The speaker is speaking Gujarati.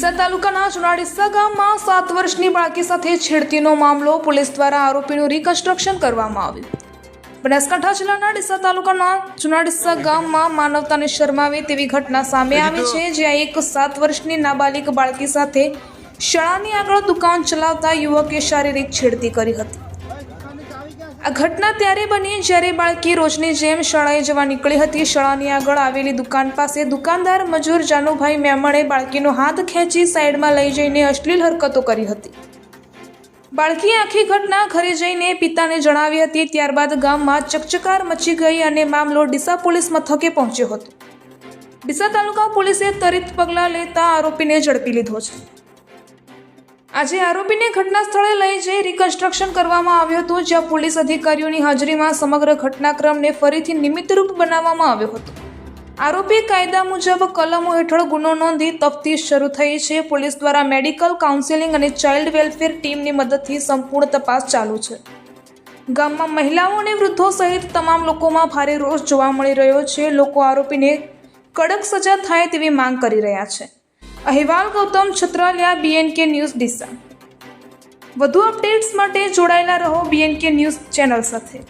ડીસા તાલુકાના ચુનાડીસા ગામમાં સાત વર્ષની બાળકી સાથે છેડતીનો મામલો પોલીસ દ્વારા આરોપીનું રિકન્સ્ટ્રક્શન કરવામાં આવ્યું. બનાસકાંઠા જિલ્લાના ડીસા તાલુકાના ચુનાડીસા ગામમાં માનવતાને શરમાવે તેવી ઘટના સામે આવી છે જ્યાં એક સાત વર્ષની નાબાલિક બાળકી સાથે શાળાની આગળ દુકાન ચલાવતા યુવકે શારીરિક છેડતી કરી હતી. આ ઘટના ત્યારે બની જ્યારે બાળકી રોજની જેમ શાળાએ જવા નીકળી હતી. શાળાની આગળ આવેલી દુકાન પાસે દુકાનદાર મજૂર જાનુભાઈ મેમણે બાળકીનો હાથ ખેંચી સાઈડમાં લઈ જઈને અશ્લીલ હરકતો કરી હતી. બાળકીએ આખી ઘટના ઘરે જઈને પિતાને જણાવી હતી. ત્યારબાદ ગામમાં ચકચકાર મચી ગઈ અને મામલો ડીસા પોલીસ મથકે પહોંચ્યો હતો. ડીસા તાલુકા પોલીસે ત્વરિત પગલાં લેતા આરોપીને ઝડપી લીધો છે. આજે આરોપીને ઘટના સ્થળે લઈ જઈ રિકન્સ્ટ્રક્શન કરવામાં આવ્યું હતું, જ્યાં પોલીસ અધિકારીઓની હાજરીમાં સમગ્ર ઘટનાક્રમને ફરીથી નિમિત્તરૂપ બનાવવામાં આવ્યો હતો. આરોપી કાયદા મુજબ કલમો હેઠળ ગુનો નોંધી તફતીશ શરૂ થઈ છે. પોલીસ દ્વારા મેડિકલ કાઉન્સેલિંગ અને ચાઇલ્ડ વેલફેર ટીમની મદદથી સંપૂર્ણ તપાસ ચાલુ છે. ગામમાં મહિલાઓ અને વૃદ્ધો સહિત તમામ લોકોમાં ભારે રોષ જોવા મળી રહ્યો છે. લોકો આરોપીને કડક સજા થાય તેવી માંગ કરી રહ્યા છે. અહેવાલ ગૌતમ છત્રાલિયા બીએનકે ન્યૂઝ ડીસા. વધુ અપડેટ્સ માટે જોડાયેલા રહો બીએનકે ન્યૂઝ ચેનલ સાથે.